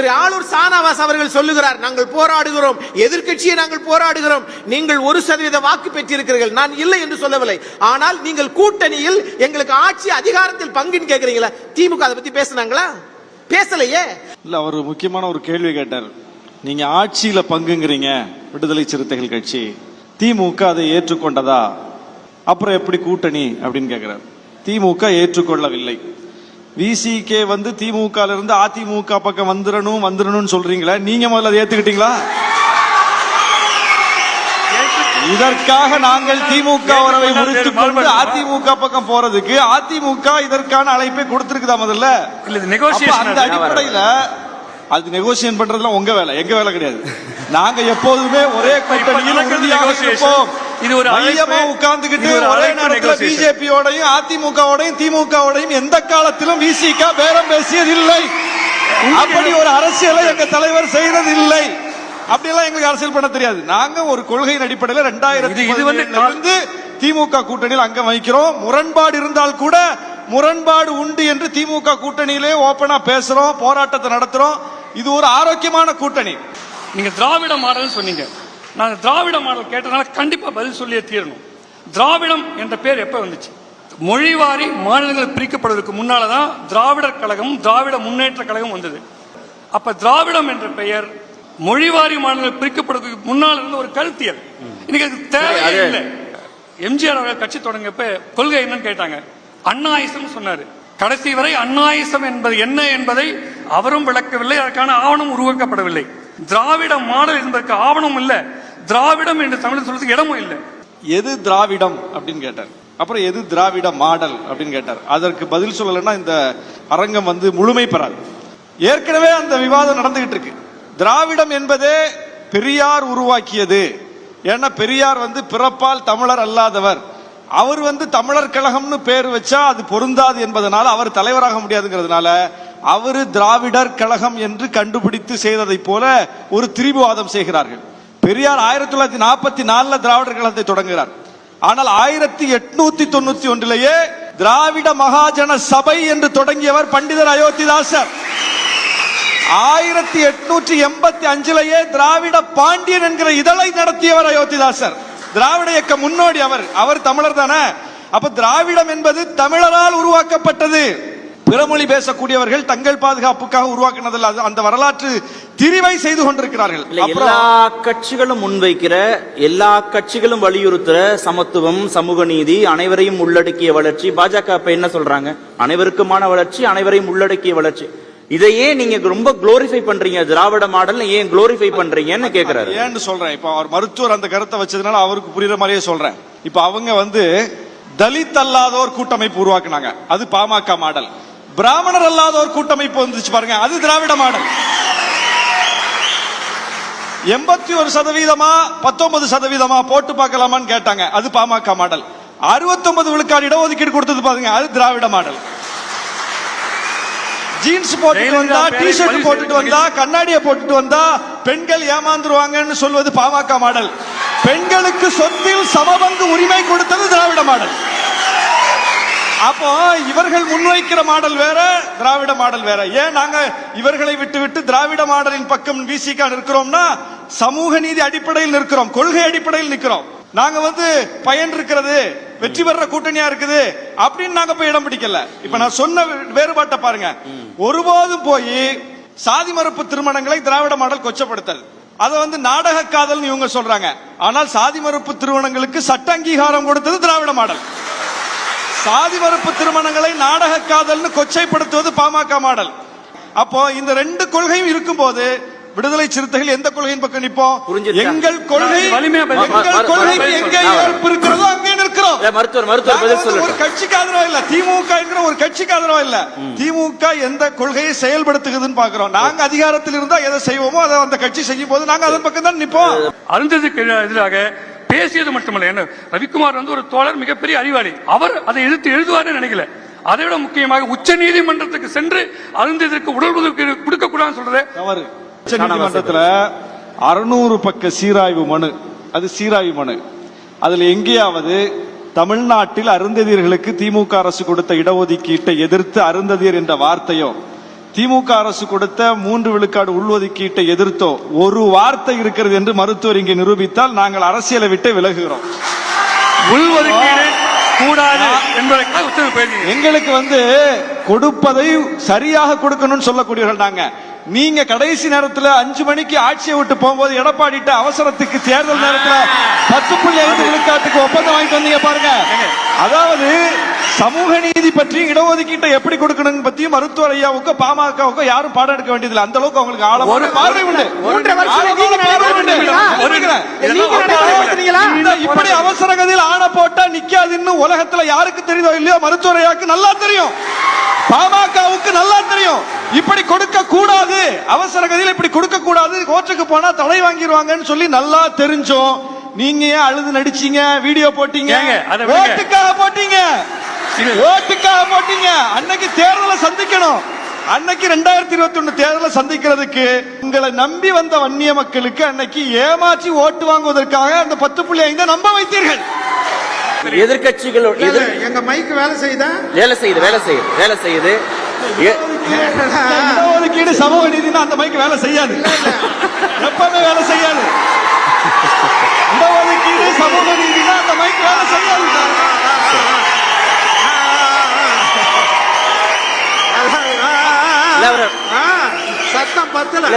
திரு ஆளூர் சானாவாஸ் அவர்கள் சொல்லுகிறார் நாங்கள் போராடுகிறோம். எதிர்கட்சியை நாங்கள் போராடுகிறோம். நீங்கள் ஒரு சதவீத வாக்கு பெற்றிருக்கிறீர்கள். நான் இல்லை என்று சொல்லவில்லை. ஆனால் நீங்கள் கூட்டணியில் எங்களுக்கு ஆட்சி அதிகாரத்தில் பங்குன்னு கேக்குறீங்களா. திமுக அதை பத்தி பேசுனாங்களா? பேசலையே. இல்ல அவர் முக்கியமான ஒரு கேள்வி கேட்டார். நீங்க ஆட்சியில பங்குங்கிறீங்க விடுதலை சிறுத்தைகள் கட்சி. திமுக அதை ஏற்றுக்கொண்டதா? அப்புறம் எப்படி கூட்டணி? அப்படின்னு கேட்கிறார் திமுக ஏற்றுக்கொள்ளவில்லை. விசிகே வந்து திமுக ல இருந்து அதிமுக பக்கம் வந்துடணும் வந்துடணும்னு சொல்றீங்களா நீங்க முதல்ல அதை ஏத்துக்கிட்டீங்களா? இதற்காக நாங்கள் திமுக உறவை முறித்துக் கொண்டு அதிமுக பக்கம் போறதுக்கு அதிமுக இதற்கான அழைப்பை கொடுத்திருக்குதா முதல்ல? அந்த அடிப்படையில அது நெகோசியேட் பண்றதுலாம் உங்க வேலை எங்க வேலை கிடையாது நாங்க எப்போதுமே ஒரே கூட்டணியில் உறுதியாக. இருப்போம் இது ஒரு. மையமா உட்கார்ந்துகிட்டு ஒரு நேரத்தில். பிஜேபியோடையும் அதிமுகவோடையும் திமுகவோடையும் எந்த காலத்திலும் விசிக பேரம் பேசியதில்லை அப்படி ஒரு அரசியலை எங்க தலைவர் செய்ததில்லை அப்படியெல்லாம் எங்களுக்கு அரசியல் பண்ண தெரியாது நாங்க ஒரு கொள்கையின் அடிப்படையில் ரெண்டாயிரத்தி இது- வந்து திமுக கூட்டணியில் அங்கம் வகிக்கிறோம் முரண்பாடு இருந்தால் கூட முரண்பாடு உண்டு என்று திமுக கூட்டணியிலே ஓபனா பேசுறோம் போராட்டத்தை நடத்துறோம் இது ஒரு ஆரோக்கியமான கூட்டணி. நீங்க திராவிட மாடல் சொன்னீங்க. நான் திராவிட மாடல் கேட்டதுனால கண்டிப்பா பதில் சொல்லியே தீரணும். திராவிடம் என்ற பேர் எப்ப வந்துச்சு? மொழிவாரி மாநிலங்கள் பிரிக்கப்படுவதற்கு முன்னால தான் திராவிடர் கழகம் திராவிட முன்னேற்ற கழகம் வந்தது. அப்ப திராவிடம் என்ற பெயர் மொழிவாரி மாநிலங்கள் பிரிக்கப்படுவதற்கு முன்னால் இருந்த ஒரு கருத்தியல். இன்னைக்கு அது தேவையே இல்லை. எம்ஜிஆர் அவர்கள் கட்சி தொடங்கப்ப கொள்கை என்னன்னு கேட்டாங்க. அண்ணாயிசம் சொன்னாரு. கடைசி வரை அண்ணாயிசம் என்பது என்ன என்பதை அவரும் விளக்கவில்லை அதற்கான ஆவணம் உருவாக்கப்படவில்லை. திராவிட மாடல் என்பதற்கு ஆவணம் இல்ல. திராவிடம் என்று தமிழ் சொல்றதுக்கு இடமும் இல்லை. எது திராவிடம் அப்படின்னு கேட்டார். அப்புறம் எது திராவிட மாடல் அப்படின்னு கேட்டார். அதற்கு பதில் சொல்லலைன்னா இந்த அரங்கம் வந்து முழுமை பெறாது. ஏற்கனவே அந்த விவாதம் நடந்துகிட்டு இருக்கு. திராவிடம் என்பதே பெரியார் உருவாக்கியது. ஏன்னா பெரியார் வந்து பிறப்பால் தமிழர் அல்லாதவர். அவர் வந்து தமிழர் கழகம்னு பேர் வச்சா அது பொருந்தாது என்பதனால அவர் தலைவராக முடியாதுங்கிறதுனால அவர் திராவிடர் கழகம் என்று கண்டுபிடித்து செய்ததை போல ஒரு திரிபுவாதம் செய்கிறார்கள். பெரியார் ஆயிரத்தி தொள்ளாயிரத்தி நாற்பத்தி நாலுல திராவிடர் கழகத்தை தொடங்குகிறார். ஆனால் ஆயிரத்தி எட்நூத்தி தொண்ணூத்தி ஒன்றிலேயே திராவிட மகாஜன சபை என்று தொடங்கியவர் பண்டிதர் அயோத்திதாசர். ஆயிரத்தி எட்நூற்றி எண்பத்தி அஞ்சிலேயே திராவிட பாண்டியன் என்கிற இதழை நடத்தியவர் அயோத்திதாசர். திராவிட இயக்க முன்னோடி அவர். அவர் தமிழர் தானே. அப்ப திராவிடம் என்பது தமிழரால் உருவாக்கப்பட்டது. பிறமொழி பேசக்கூடியவர்கள் தங்கள் பாதுகாப்புக்காக உருவாக்கினதில்ல. அது அந்த வரலாற்று திரிவை செய்து கொண்டிருக்கிறார்கள். எல்லா கட்சிகளும் முன்வைக்கிற எல்லா கட்சிகளும் வலியுறுத்துற சமத்துவம் சமூக நீதி அனைவரையும் உள்ளடக்கிய வளர்ச்சி. பாஜக இப்ப என்ன சொல்றாங்க? அனைவருக்குமான வளர்ச்சி அனைவரையும் உள்ளடக்கிய வளர்ச்சி. இதையே நீங்க ரொம்ப குளோரிஃபை பண்றீங்க. திராவிட மாடல் ஏன் குளோரிஃபை பண்றீங்கன்னு கேக்குறாரு. ஏன்னு சொல்றேன். இப்ப அவர் மருத்துவர் அந்த கருத்தை வச்சதுனால அவருக்கு புரியுற மாதிரியே சொல்றேன். இப்ப அவங்க வந்து தலித் அல்லாதோர் கூட்டமைப்பு உருவாக்குனாங்க. அது பாமக மாடல். பிராமணர் அல்லாதோர் கூட்டமைப்பு வந்துச்சு பாருங்க. அது திராவிட மாடல். எண்பத்தி ஒரு சதவீதமா பத்தொன்பது சதவீதமா போட்டு பார்க்கலாமான்னு கேட்டாங்க. அது பாமக மாடல். அறுபத்தொன்பது விழுக்காடு இடஒதுக்கீடு கொடுத்தது பாருங்க. அது திராவிட மாடல். ஜீன்ஸ் போட்டுட்டு வந்தா டி ஷர்ட் போட்டுட்டு வந்தா கண்ணாடியை போட்டுட்டு வந்தா பெண்கள் ஏமாந்துருவாங்கன்னு சொல்வது பாமக மாடல். பெண்களுக்கு சொத்தில் சமபங்கு உரிமை கொடுத்தது திராவிட மாடல். அப்போ இவர்கள் முன்வைக்கிற மாடல் வேற திராவிட மாடல் வேற. ஏன் நாங்க இவர்களை விட்டு விட்டு திராவிட மாடலின் பக்கம் விசிகா நிற்கிறோம்னா சமூக நீதி அடிப்படையில் நிற்கிறோம் கொள்கை அடிப்படையில் நிற்கிறோம். நாங்க வந்து பயன் இருக்கிறது வெற்றி பெற கூட்டணியா இருக்குது அப்படின்னு நாங்க போய் இடம் பிடிக்கல. இப்ப நான் சொன்ன வேறுபாட்டை பாருங்க. ஒருபோதும் போய் சாதி மறுப்பு திருமணங்களை திராவிட மாடல் கொச்சப்படுத்தல். அதை வந்து நாடக காதல்னு இவங்க சொல்றாங்க. ஆனால் சாதி மறுப்பு திருமணங்களுக்கு சட்ட அங்கீகாரம் கொடுத்தது திராவிட மாடல். சாதி மறுப்பு திருமணங்களை நாடக காதல்னு கொச்சைப்படுத்துவது பாமக மாடல். அப்போ இந்த ரெண்டு கொள்கையும் இருக்கும்போது விடுதலை சிறுத்தைகள் எந்த கொள்கையின் பக்கம் நிப்போம் புரிஞ்சிருச்சா? எங்கள் கொள்கை எங்கள் கொள்கைக்கு எங்கே. ஏற்பு இருக்கிறதோ அங்கே நிற்கிறோம். மருத்துவர் மருத்துவர் பதில் ஒரு கட்சிக்கு ஆதரவா இல்ல. திமுக என்கிற ஒரு கட்சிக்கு ஆதரவா இல்ல. திமுக எந்த கொள்கையை செயல்படுத்துகிறதுன்னு பாக்குறோம் நாங்க அதிகாரத்தில் இருந்தா எதை செய்வோமோ அதை அந்த கட்சி செய்யும் போது நாங்க அதன் பக்கம் தான் நிப்போம் அருந்ததிக்கு எதிராக பேசியது மட்டுமல்ல. என்ன ரவிக்குமார் வந்து ஒரு தோழர் மிகப்பெரிய அறிவாளி. அவர் அதை எதிர்த்து எழுதுவார்னு நினைக்கல. அதை விட முக்கியமாக உச்ச நீதிமன்றத்துக்கு சென்று அருந்ததிற்கு உடல் உதவி கொடுக்க கூடாதுன்னு சொல்றது. தவறு. உச்ச நீதிமன்றத்தில் அறுநூறு பக்க சீராய்வு மனு. அது சீராய்வு மனு. அதில் எங்கேயாவது தமிழ்நாட்டில் அருந்ததியர்களுக்கு திமுக அரசு கொடுத்த இடஒதுக்கீட்டை எதிர்த்து அருந்ததியர் என்ற வார்த்தையோ திமுக அரசு கொடுத்த மூன்று விழுக்காடு உள்ஒதுக்கீட்டை எதிர்த்தோ ஒரு வார்த்தை இருக்கிறது என்று மருத்துவர் இங்கே நிரூபித்தால் நாங்கள் அரசியலை விட்டு விலகுகிறோம். உள்ஒதுக்கீடு கூடாது எங்களுக்கு வந்து கொடுப்பதை சரியாக கொடுக்கணும்னு சொல்லக்கூடியவர்கள் நாங்க. நீங்க கடைசி நேரத்துல அஞ்சு மணிக்கு ஆட்சியை விட்டு போகும்போது எடப்பாடிட்ட அவசரத்துக்கு தேர்தல் நேரத்துல பத்து புள்ளி ஐந்து விழுக்காட்டுக்கு ஒப்பந்தம் வாங்கிட்டு வந்தீங்க பாருங்க. அதாவது சமூக நீதி பற்றி இடஒதுக்கீட்டை எப்படி கொடுக்கணும் பத்தியும் மருத்துவர் ஐயாவுக்கோ பாமகவுக்கோ யாரும் பாடம் எடுக்க வேண்டியதில்லை. அந்த அளவுக்கு அவங்களுக்கு ஆழமான ஒரு- பார்வை உண்டு. இப்படி அவசர கதியில் ஆணை போட்டா நிக்காதுன்னு உலகத்துல யாருக்கு தெரியுதோ இல்லையோ மருத்துவரையாக்கு நல்லா தெரியும். பாமகவுக்கு நல்லா தெரியும். இப்படி கொடுக்க கூடாது. அவசர கதியில் இப்படி கொடுக்க கூடாது. கோர்ட்டுக்கு போனா தடை வாங்கிடுவாங்கன்னு சொல்லி நல்லா தெரிஞ்சோம். நீங்க ஏன் அழுது நடிச்சீங்க? வீடியோ போட்டீங்க. ஓட்டுக்காக போட்டீங்க. ஓட்டுக்காக போட்டீங்க அன்னைக்கு தேர்தலை சந்திக்கணும். அன்னைக்கு ரெண்டாயிரத்தி இருபத்தி ஒண்ணு தேர்தலை சந்திக்கிறதுக்கு உங்களை நம்பி வந்த வன்னிய மக்களுக்கு அன்னைக்கு ஏமாற்றி ஓட்டு வாங்குவதற்காக அந்த பத்து புள்ளி ஐந்து நம்ப வைத்தீர்கள். எதிர்கட்சிகள் எதிர் எங்க மைக் வேலை செய்தா வேலை செய்யுது வேலை செய்யுது வேலை செய்யுது. இடஒதுக்கீடு சமூக நீதினா அந்த மைக்கு வேலை செய்யாது. எப்பவுமே வேலை செய்யாது. இடஒதுக்கீடு சமூக நீதினா அந்த மைக் வேலை செய்யாது. இல்ல,